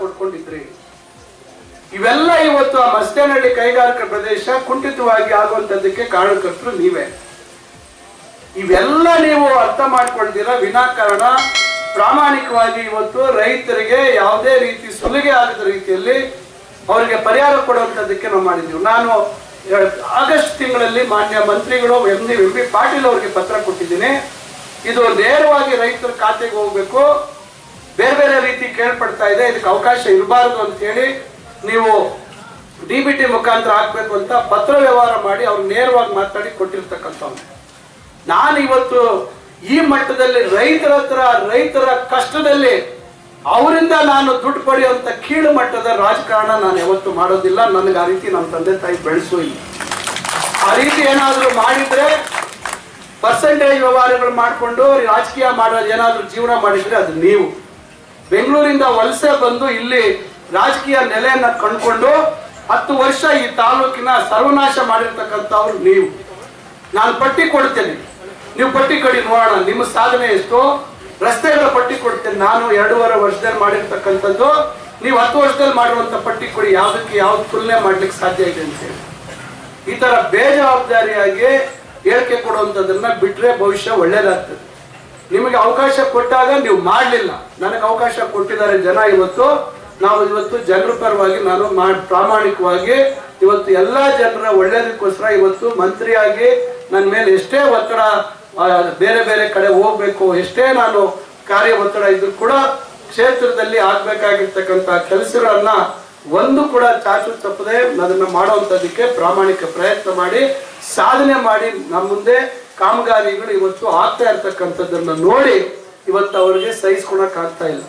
ಕೊಟ್ಕೊಂಡಿದ್ರಿ ಇವೆಲ್ಲ ಇವತ್ತು ಆ ಮಸ್ತೇನಹಳ್ಳಿ ಕೈಗಾರಿಕಾ ಪ್ರದೇಶ ಕುಂಠಿತವಾಗಿ ಆಗುವಂತದ್ದಕ್ಕೆ ಕಾರಣಕರ್ತರು ನೀವೇ. ಇವೆಲ್ಲ ನೀವು ಅರ್ಥ ಮಾಡ್ಕೊಳ್ತೀರಾ ವಿನಾಕಾರಣ. ಪ್ರಾಮಾಣಿಕವಾಗಿ ಇವತ್ತು ರೈತರಿಗೆ ಯಾವುದೇ ರೀತಿ ಸುಲಿಗೆ ಆಗದ ರೀತಿಯಲ್ಲಿ ಅವರಿಗೆ ಪರಿಹಾರ ಕೊಡುವಂಥದ್ದಕ್ಕೆ ನಾವು ಮಾಡಿದ್ದೀವಿ. ನಾನು ಆಗಸ್ಟ್ ತಿಂಗಳಲ್ಲಿ ಮಾನ್ಯ ಮಂತ್ರಿಗಳು ಎಂ ಎಂ ಪಿ ಪಾಟೀಲ್ ಅವರಿಗೆ ಪತ್ರ ಕೊಟ್ಟಿದ್ದೀನಿ. ಇದು ನೇರವಾಗಿ ರೈತರ ಖಾತೆಗೆ ಹೋಗ್ಬೇಕು. ಬೇರೆ ಬೇರೆ ರೀತಿ ಕೇಳ್ಪಡ್ತಾ ಇದೆ. ಇದಕ್ಕೆ ಅವಕಾಶ ಇರಬಾರದು ಅಂತ ಹೇಳಿ ನೀವು ಡಿ ಬಿ ಟಿ ಮುಖಾಂತರ ಹಾಕ್ಬೇಕು ಅಂತ ಪತ್ರ ವ್ಯವಹಾರ ಮಾಡಿ ಅವ್ರು ನೇರವಾಗಿ ಮಾತಾಡಿ ಕೊಟ್ಟಿರ್ತಕ್ಕಂಥವ್ನು ನಾನು ಇವತ್ತು ಈ ಮಟ್ಟದಲ್ಲಿ ರೈತರ ಹತ್ರ, ರೈತರ ಕಷ್ಟದಲ್ಲಿ ಅವರಿಂದ ನಾನು ದುಡ್ಡು ಪಡೆಯುವಂತ ಕೀಳು ಮಟ್ಟದ ರಾಜಕಾರಣ ನಾನು ಯಾವತ್ತು ಮಾಡೋದಿಲ್ಲ. ನನಗೆ ಆ ರೀತಿ ನಮ್ಮ ತಂದೆ ತಾಯಿ ಬೆಳೆಸೋ ಇಲ್ಲ. ಆ ರೀತಿ ಏನಾದರೂ ಮಾಡಿದ್ರೆ ಪರ್ಸೆಂಟೇಜ್ ವ್ಯವಹಾರಗಳು ಮಾಡಿಕೊಂಡು ರಾಜಕೀಯ ಮಾಡೋದು ಏನಾದರೂ ಜೀವನ ಮಾಡಿದ್ರೆ ಅದು ನೀವು. ಬೆಂಗಳೂರಿಂದ ವಲಸೆ ಬಂದು ಇಲ್ಲಿ ರಾಜಕೀಯ ನೆಲೆಯನ್ನ ಕಂಡುಕೊಂಡು ಹತ್ತು ವರ್ಷ ಈ ತಾಲೂಕಿನ ಸರ್ವನಾಶ ಮಾಡಿರ್ತಕ್ಕಂಥವ್ರು ನೀವು. ನಾನು ಪಟ್ಟಿ ಕೊಡ್ತೇನೆ. ನೀವು ಪಟ್ಟಿ ಕೊಡಿ ನೋಡೋಣ, ನಿಮ್ಮ ಸಾಧನೆ ಎಷ್ಟು? ರಸ್ತೆಗಳ ಪಟ್ಟಿ ಕೊಡ್ತೇನೆ ನಾನು, ಎರಡೂವರೆ ವರ್ಷದಲ್ಲಿ ಮಾಡಿರ್ತಕ್ಕಂಥದ್ದು. ನೀವು ಹತ್ತು ವರ್ಷದಲ್ಲಿ ಮಾಡಿರುವಂತ ಪಟ್ಟಿ ಕೊಡಿ, ಯಾವ್ದಕ್ಕೆ ಯಾವ್ದು ತುಲನೆ ಮಾಡ್ಲಿಕ್ಕೆ ಸಾಧ್ಯ ಇದೆ ಅಂತ ಹೇಳಿ. ಈ ತರ ಬೇಜವಾಬ್ದಾರಿಯಾಗಿ ಹೇಳಿಕೆ ಕೊಡುವಂಥದ್ದನ್ನ ಬಿಟ್ರೆ ಭವಿಷ್ಯ ಒಳ್ಳೇದಾಗ್ತದೆ. ನಿಮಗೆ ಅವಕಾಶ ಕೊಟ್ಟಾಗ ನೀವು ಮಾಡಲಿಲ್ಲ. ನನಗೆ ಅವಕಾಶ ಕೊಟ್ಟಿದ್ದಾರೆ ಜನ ಇವತ್ತು. ನಾವು ಇವತ್ತು ಜನರ ಪರವಾಗಿ ನಾನು ಪ್ರಾಮಾಣಿಕವಾಗಿ ಇವತ್ತು ಎಲ್ಲಾ ಜನರ ಒಳ್ಳೇದಕ್ಕೋಸ್ಕರ ಇವತ್ತು ಮಂತ್ರಿಯಾಗಿ ನನ್ನ ಮೇಲೆ ಎಷ್ಟೇ ಒತ್ತಡ ಬೇರೆ ಬೇರೆ ಕಡೆ ಹೋಗ್ಬೇಕು, ಎಷ್ಟೇ ನಾನು ಕಾರ್ಯ ಒತ್ತಡ ಇದ್ರು ಕೂಡ ಕ್ಷೇತ್ರದಲ್ಲಿ ಆಗ್ಬೇಕಾಗಿರ್ತಕ್ಕಂಥ ಕೆಲಸಗಳನ್ನ ಒಂದು ಕೂಡ ಚಾಚು ತಪ್ಪದೆ ಅದನ್ನ ಮಾಡುವಂತದಕ್ಕೆ ಪ್ರಾಮಾಣಿಕ ಪ್ರಯತ್ನ ಮಾಡಿ, ಸಾಧನೆ ಮಾಡಿ, ನಮ್ಮ ಮುಂದೆ ಕಾಮಗಾರಿಗಳು ಇವತ್ತು ಆಗ್ತಾ ಇರ್ತಕ್ಕಂಥದ್ದನ್ನ ನೋಡಿ ಇವತ್ತು ಅವರಿಗೆ ಸಹಿಸ್ಕೊಳಕ್ ಆಗ್ತಾ ಇಲ್ಲ.